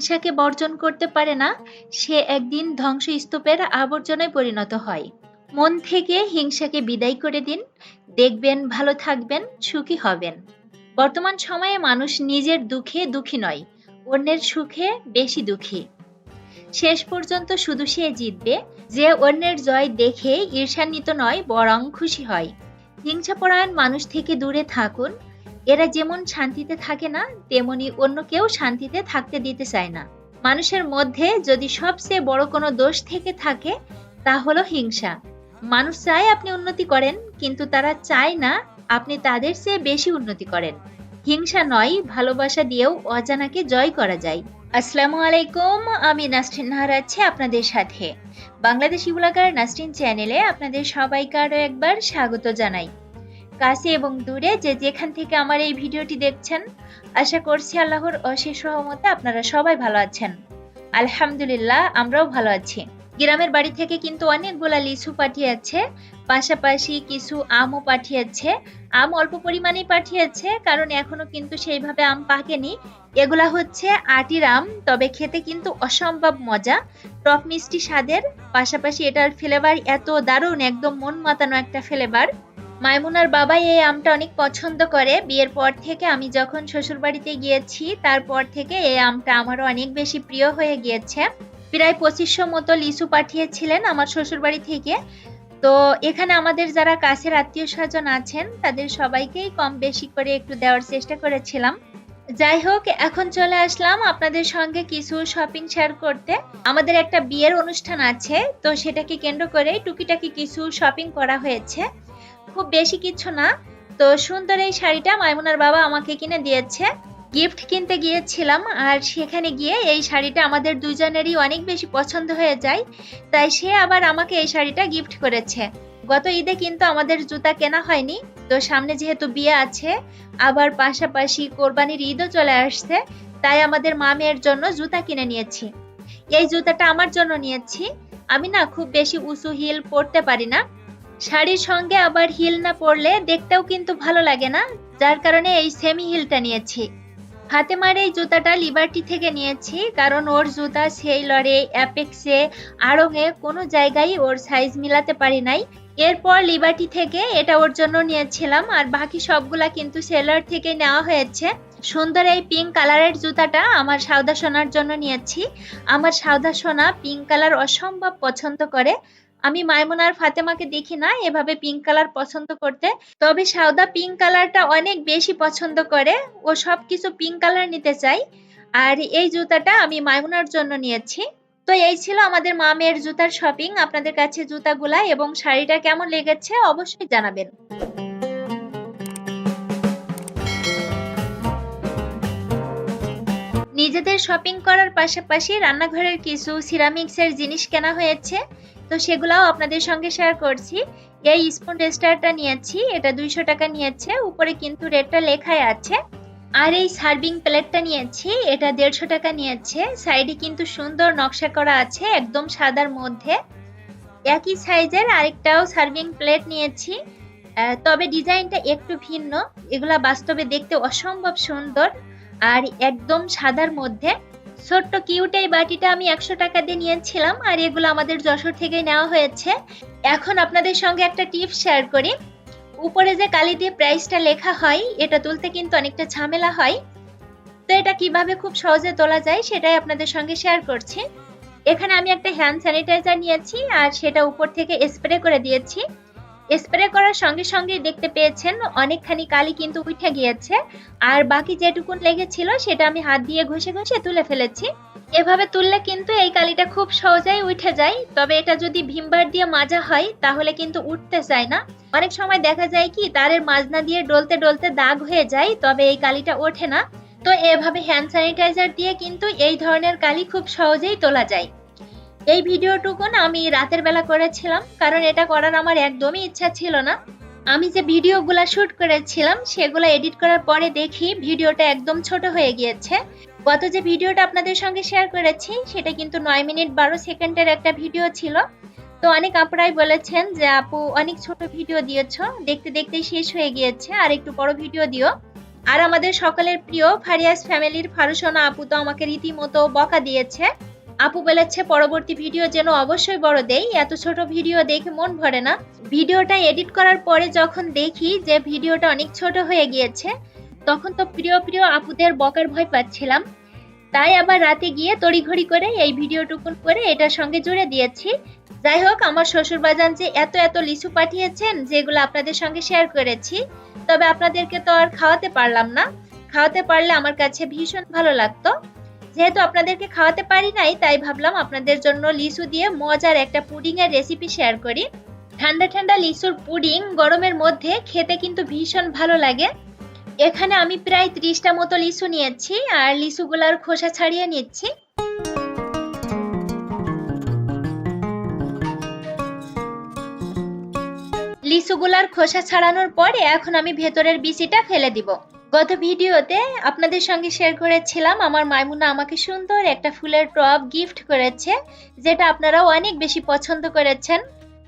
হিংসাকে বর্জন করতে পারে না, সে একদিন ধ্বংসস্তূপের আবর্জনায় পরিণত হয়। মন থেকে হিংসাকে বিদায় করে দিন, দেখবেন ভালো থাকবেন, সুখী হবেন। বর্তমান সময়ে মানুষ নিজের দুঃখে দুঃখী নয়, অন্যের সুখে বেশি দুঃখী। শেষ পর্যন্ত শুধু সে জিতবে, যে অন্যের জয় দেখে ঈর্ষান্বিত নয়, বরং খুশি হয়। হিংসাপরায়ণ মানুষ থেকে দূরে থাকুন এরা যেমন শান্তিতে থাকে না, তেমনি অন্য কেউ শান্তিতে থাকতে দিতে চায় না। মানুষের মধ্যে যদি সবচেয়ে বড় কোনো দোষ থেকে থাকে, তা হলো হিংসা। মানুষ চায় আপনি উন্নতি করেন, কিন্তু তারা চায় না আপনি তাদের চেয়ে বেশি উন্নতি করেন। হিংসা নয়, ভালোবাসা দিয়েও অজানাকে জয় করা যায়। আসসালামু আলাইকুম, আমি নাসরিন নাহার আছি আপনাদের সাথে। বাংলাদেশি ব্লগার নাসরিন চ্যানেলে আপনাদের সবাইকে আরও একবার স্বাগত জানাই। কাছে এবং দূরে যে যেখান থেকে আমার এই ভিডিওটি দেখছেন, আশা করছি আল্লাহর অশেষ সহমতে আপনারা সবাই ভালো আছেন। আলহামদুলিল্লাহ, আমরাও ভালো আছি। গ্রামের বাড়ি থেকে কিন্তু অনেকগুলা লিচু পাঠিয়েছে, পাশাপাশি কিছু আমও পাঠিয়েছে। আম অল্প পরিমাণেই পাঠিয়েছে, কারণ এখনও কিন্তু সেইভাবে আম পাকেনি। এগুলা হচ্ছে আটির আম, তবে খেতে কিন্তু অসম্ভব মজা। টক মিষ্টি স্বাদের, পাশাপাশি এটার ফ্লেভার এত দারুণ, একদম মন মাতানো একটা ফ্লেভার মাইমুনার বাবা এই আমটা অনেক পছন্দ করে। বিয়ের পর থেকে আমি যখন শ্বশুরবাড়িতে গিয়েছি, তারপর থেকে এই আমটা আমারও অনেক বেশি প্রিয় হয়ে গিয়েছে। প্রায় পঁচিশশো মতো লিচু পাঠিয়েছিলেন আমার শ্বশুরবাড়ি থেকে। তো এখানে আমাদের যারা কাছের আত্মীয় স্বজন আছেন, তাদের সবাইকেই কম বেশি করে একটু দেওয়ার চেষ্টা করেছিলাম। যাই হোক, এখন চলে আসলাম আপনাদের সঙ্গে কিছু শপিং শেয়ার করতে। আমাদের একটা বিয়ের অনুষ্ঠান আছে, তো সেটাকে কেন্দ্র করে টুকিটাকি কিছু শপিং করা হয়েছে। খুব বেশি কিছু না। তো সুন্দর এই শাড়িটা মাইমুনার বাবা আমাকে কিনে দিয়েছে। গিফট কিনতে গিয়েছিলাম আর সেখানে গিয়ে এই শাড়িটা আমাদের দুজনেরই অনেক বেশি পছন্দ হয়ে যায়। তাই সে আবার আমাকে এই শাড়িটা গিফট করেছে। গত ঈদে কিন্তু আমাদের জুতা কেনা হয়নি। তো সামনে যেহেতু বিয়ে আছে, আবার পাশাপাশি কোরবানির ঈদও চলে আসছে, তাই আমাদের মা মেয়ের জন্য জুতা কিনে নিয়েছি। এই জুতাটা আমার জন্য নিয়েছি। আমি না খুব বেশি উঁচু হিল পরতে পারি না। শাড়ির সঙ্গে আবার হিল না পরলে দেখতেও কিন্তু ভালো লাগে না, যার কারণে এই সেমি হিলটা নিয়েছি। ফাতেমার এই জুতাটা লিবার্টি থেকে নিয়েছি, কারণ ওর জুতা সেইলরে অ্যাপেক্সে, আড়ঙে কোনো জায়গায় ওর সাইজ মিলাতে পারি নাই। এরপর লিবার্টি থেকে এটা ওর জন্য নিয়েছিলাম, আর বাকি সবগুলা কিন্তু সেলার থেকে নেওয়া হয়েছে। সুন্দর এই পিঙ্ক কালারের জুতাটা আমার সাউদা সোনার জন্য নিয়েছি। আমার সাউদা সোনা পিঙ্ক কালার অসম্ভব পছন্দ করে। আমি মাইমুনার ফাতেমাকে দেখি না, এভাবে পিঙ্ক কালার পছন্দ করতে। তবে সাউদা পিঙ্ক কালারটা অনেক বেশি পছন্দ করে। ও সব কিছু পিঙ্ক কালার নিতে চাই। আর এই জুতাটা আমি মাইমুনার জন্য নিয়েছি। তো এই ছিল আমাদের মা মেয়ের জুতার শপিং আপনাদের কাছে জুতাগুলা এবং শাড়িটা কেমন লেগেছে অবশ্যই জানাবেন। নিজেদের শপিং করার পাশাপাশি রান্নাঘরের কিছু সিরামিক্সের জিনিস কেনা হয়েছে। তো সেগুলাও আপনাদের সঙ্গে শেয়ার করছি। এই স্পুন টেস্টারটা নিয়েছি, এটা দুইশো টাকা নিয়েছে, উপরে কিন্তু রেটটা লেখাই আছে। আর এই সার্ভিং প্লেটটা নিয়েছি, এটা দেড়শো টাকা নিয়েছে। সাইডে কিন্তু সুন্দর নকশা করা আছে, একদম সাদার মধ্যে। একই সাইজের আরেকটাও সার্ভিং প্লেট নিয়েছি। তবে ডিজাইনটা একটু ভিন্ন। এগুলা বাস্তবে দেখতে অসম্ভব সুন্দর। আর একদম সাদার মধ্যে ছোট্ট কিউট এই বাটিটা আমি একশো টাকা দিয়ে নিয়েছিলাম আর এগুলো আমাদের যশোর থেকে নেওয়া হয়েছে। এখন আপনাদের সঙ্গে একটা টিপস শেয়ার করি। উপরে যে কালি দিয়ে প্রাইসটা লেখা হয়, এটা তুলতে কিন্তু অনেকটা ঝামেলা হয়। তো এটা কীভাবে খুব সহজে তোলা যায় সেটাই আপনাদের সঙ্গে শেয়ার করছি। এখানে আমি একটা হ্যান্ড স্যানিটাইজার নিয়েছি আর সেটা উপর থেকে স্প্রে করে দিয়েছি। স্প্রে করার সঙ্গে সঙ্গে দেখতে পেয়েছেন, অনেকখানি কালি কিন্তু উঠে গিয়েছে। আর বাকি যেটুকুন লেগেছিল, সেটা আমি হাত দিয়ে ঘষে ঘষে তুলে ফেলেছি। এভাবে তুললে কিন্তু এই কালিটা খুব সহজেই উঠে যায়। তবে এটা যদি ভিমবার দিয়ে মাজা হয়, তাহলে কিন্তু উঠতে চায় না। অনেক সময় দেখা যায় কি, তারের মাজনা দিয়ে ডলতে ডলতে দাগ হয়ে যায়, তবে এই কালিটা ওঠে না। তো এভাবে হ্যান্ড স্যানিটাইজার দিয়ে কিন্তু এই ধরনের কালি খুব সহজেই তোলা যায়। এই ভিডিওটুকুন আমি রাতের বেলা করেছিলাম, কারণ এটা করার আমার একদমই ইচ্ছা ছিল না। আমি যে ভিডিওগুলা শুট করেছিলাম, সেগুলো এডিট করার পরে দেখি ভিডিওটা একদম ছোট হয়ে গিয়েছে। গত যে ভিডিওটা আপনাদের সঙ্গে শেয়ার করেছি, সেটা কিন্তু নয় মিনিট বারো সেকেন্ডের একটা ভিডিও ছিল। তো অনেক আপনারাই বলেছেন যে, আপু, অনেক ছোট ভিডিও দিয়েছ, দেখতে দেখতে শেষ হয়ে গিয়েছে, আর একটু বড় ভিডিও দিও। আর আমাদের সকলের প্রিয় ফারিয়াস ফ্যামিলির ফারুসোনা আপু তো আমাকে রীতিমতো বকা দিয়েছে। আপু বলেছে, পরবর্তী ভিডিও যেন অবশ্যই বড় দেই। এত ছোট ভিডিও দেখে মন ভরে না। ভিডিওটা এডিট করার পরে যখন দেখি যে ভিডিওটা অনেক ছোট হয়ে গিয়েছে, তখন তো প্রিয় প্রিয় আপুদের বকার ভয় পাচ্ছিলাম। তাই আবার রাতে গিয়ে তড়িঘড়ি করে এই ভিডিওটুকুন করে এটার সঙ্গে জুড়ে দিয়েছি। যাই হোক, আমার শ্বশুর বাজান যে এত এত লিচু পাঠিয়েছেন, যেগুলো আপনাদের সঙ্গে শেয়ার করেছি, তবে আপনাদেরকে তো আর খাওয়াতে পারলাম না। খাওয়াতে পারলে আমার কাছে ভীষণ ভালো লাগতো। যেহেতু আপনাদেরকে খাওয়াতে পারি নাই, তাই ভাবলাম আপনাদের জন্য লিচু দিয়ে মজার একটা পুডিং এর রেসিপি শেয়ার করি। ঠান্ডা ঠান্ডা লিচুর পুডিং গরমের মধ্যে খেতে কিন্তু ভীষণ ভালো লাগে। এখানে আমি প্রায় ত্রিশটা মতো লিচু নিয়েছি আর লিচুগুলার খোসা ছাড়িয়ে নিচ্ছি। লিচুগুলার খোসা ছাড়ানোর পরে এখন আমি ভেতরের বিচিটা ফেলে দিব। গত ভিডিওতে আপনাদের সঙ্গে শেয়ার করেছিলাম, আমার মাইমুনা আমাকে সুন্দর একটা ফুলের টব গিফট করেছে, যেটা আপনারাও অনেক বেশি পছন্দ করেছেন।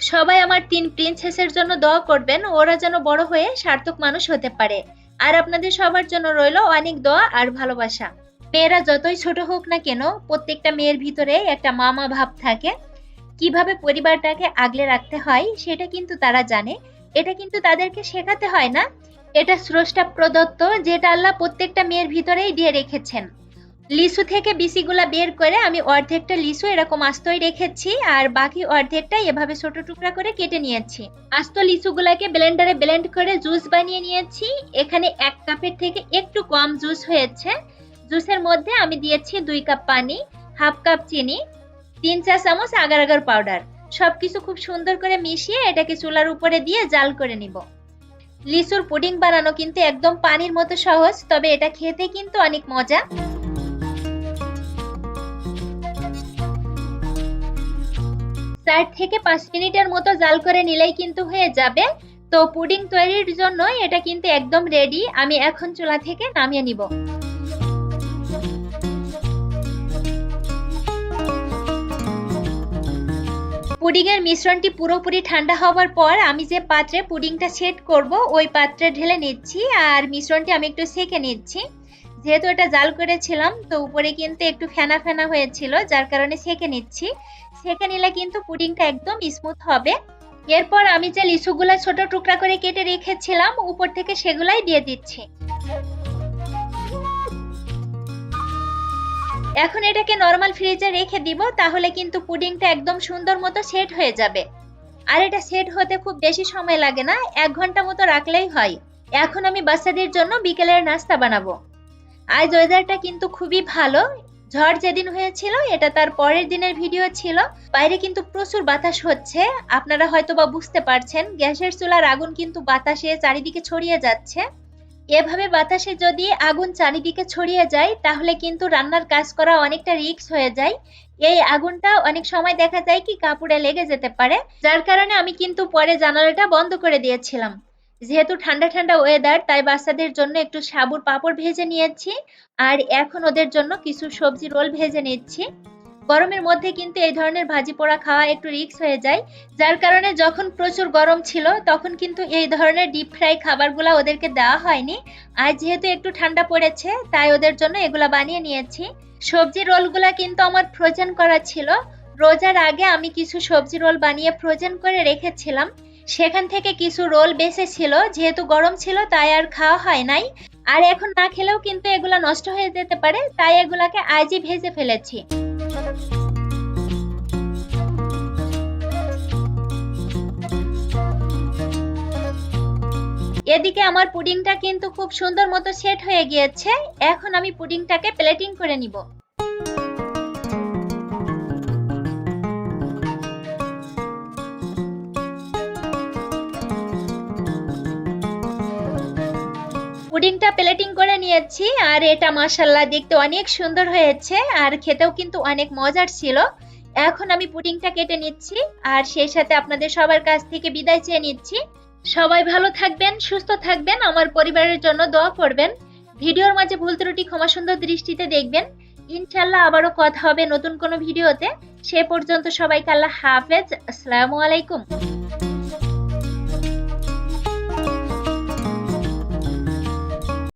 সবাই আমার তিন প্রিন্সেসের জন্য দোয়া করবেন, ওরা যেন বড় হয়ে সার্থক মানুষ হতে পারে। আর আপনাদের সবার জন্য রইল অনেক দোয়া আর ভালোবাসা। মেয়েরা যতই ছোট হোক না কেন, প্রত্যেকটা মেয়ের ভিতরে একটা মামা ভাব থাকে। কীভাবে পরিবারটাকে আগলে রাখতে হয়, সেটা কিন্তু তারা জানে। এটা কিন্তু তাদেরকে শেখাতে হয় না। এটা স্রষ্টা প্রদত্ত, যেটা আল্লাহ প্রত্যেকটা মেয়ের ভিতরেই দিয়ে রেখেছেন। লিচু থেকে বিসিগুলা বের করে আমি অর্ধেকটা লিচু এরকম আস্তই রেখেছি, আর বাকি অর্ধেকটা এভাবে ছোট টুকরা করে কেটে নিয়েছি। আস্ত লিচুগুলাকে ব্লেন্ডারে ব্লেন্ড করে জুস বানিয়ে নিয়েছি। এখানে এক কাপের থেকে একটু কম জুস হয়েছে। জুসের মধ্যে আমি দিয়েছি দুই কাপ পানি, হাফ কাপ চিনি, তিন চা চামচ আগার আগার পাউডার। সবকিছু খুব সুন্দর করে মিশিয়ে এটাকে চুলার উপরে দিয়ে জাল করে নিব। লিচুর পুডিং বানানো কিন্তু একদম পানির মতো সহজ, তবে এটা খেতে কিন্তু অনেক মজা। চার থেকে পাঁচ মিনিটের মতো জাল করে নিলেই কিন্তু হয়ে যাবে। তো পুডিং তৈরির জন্য এটা কিন্তু একদম রেডি আমি এখন চুলা থেকে নামিয়ে নিব। পুডিংয়ের মিশ্রণটি পুরোপুরি ঠান্ডা হওয়ার পর আমি যে পাত্রে পুডিংটা সেট করব, ওই পাত্রে ঢেলে নিচ্ছি আর মিশ্রণটি আমি একটু সেকে নিচ্ছি। যেহেতু এটা জাল করেছিলাম, তো উপরে কিন্তু একটু ফেনা ফেনা হয়েছিল, যার কারণে সেকে নিচ্ছি। সেকে নিলে কিন্তু পুডিংটা একদম স্মুথ হবে। এরপর আমি যে লিচুগুলা ছোট টুকরা করে কেটে রেখেছিলাম, উপর থেকে সেগুলাই দিয়ে দিচ্ছি। এখন এটাকে নর্মাল ফ্রিজে রেখে দিব, তাহলে কিন্তু পুডিংটা একদম সুন্দর মতো সেট হয়ে যাবে। আর এটা সেট হতে খুব বেশি সময় লাগে না, এক ঘণ্টা মতো রাখলেই হয়। এখন আমি বাচ্চাদের জন্য বিকেলের নাস্তা বানাবো। আজ ওয়েদারটা কিন্তু খুবই ভালো। ঝড় যেদিন হয়েছিল, এটা তার পরের দিনের ভিডিও ছিল। বাইরে কিন্তু প্রচুর বাতাস হচ্ছে। আপনারা হয়তো বা বুঝতে পারছেন, গ্যাসের চুলার আগুন কিন্তু বাতাসে চারিদিকে ছড়িয়ে যাচ্ছে। এভাবে বাতাসে যদি আগুন চারিদিকে ছড়িয়ে যায়, তাহলে কিন্তু রান্নার কাজ করা অনেকটা রিস্ক হয়ে যায়। এই আগুনটা অনেক সময় দেখা যায় কি কাপড়ে লেগে যেতে পারে। যার কারণে আমি কিন্তু পরে জানালাটা বন্ধ করে দিয়েছিলাম। যেহেতু ঠান্ডা ঠান্ডা ওয়েদার তাই বাচ্চাদের জন্য একটু সাবুর পাপড় ভেজে নিয়েছি। আর এখন ওদের জন্য কিছু সবজি রোল ভেজে নিচ্ছি। গরমের মধ্যে কিন্তু এই ধরনের ভাজি পোড়া খাওয়া একটু রিস্ক হয়ে যায়। যার কারণে যখন প্রচুর গরম ছিল, তখন কিন্তু এই ধরনের ডিপ ফ্রাই খাবারগুলো ওদেরকে দেওয়া হয়নি। আর যেহেতু একটু ঠান্ডা পড়েছে, তাই ওদের জন্য এগুলা বানিয়ে নিয়েছি। সবজি রোলগুলা কিন্তু আমার ফ্রোজেন করা ছিল। রোজার আগে আমি কিছু সবজি রোল বানিয়ে ফ্রোজেন করে রেখেছিলাম। সেখান থেকে কিছু রোল বেঁচে ছিল, যেহেতু গরম ছিল, তাই আর খাওয়া হয় নাই। আর এখন না খেলেও কিন্তু এগুলা নষ্ট হয়ে যেতে পারে, তাই এগুলাকে আজই ভেজে ফেলেছি। এদিকে আমার পুডিংটা কিন্তু খুব সুন্দর মতো সেট হয়ে গিয়েছে। এখন আমি পুডিংটাকে প্লেটিং করে নিব। পুডিংটা প্লেটিং নিয়েছি আর এটা মাসাল্লাহ দেখতে অনেক সুন্দর হয়েছে আর খেতেও কিন্তু অনেক মজার ছিল। এখন আমি পুডিংটা কেটে নিচ্ছি আর সেই সাথে আপনাদের সবার কাছ থেকে বিদায় চেয়ে নিচ্ছি। সবাই ভালো থাকবেন, সুস্থ থাকবেন, আমার পরিবারের জন্য দোয়া করবেন। ভিডিওর মাঝে ভুল ত্রুটি, ক্ষমা সুন্দর দৃষ্টিতে দেখবেন। ইনশাল্লাহ আবারও কথা হবে নতুন কোনো ভিডিওতে। সে পর্যন্ত সবাইকে আল্লাহ হাফেজ। আসসালামু আলাইকুম।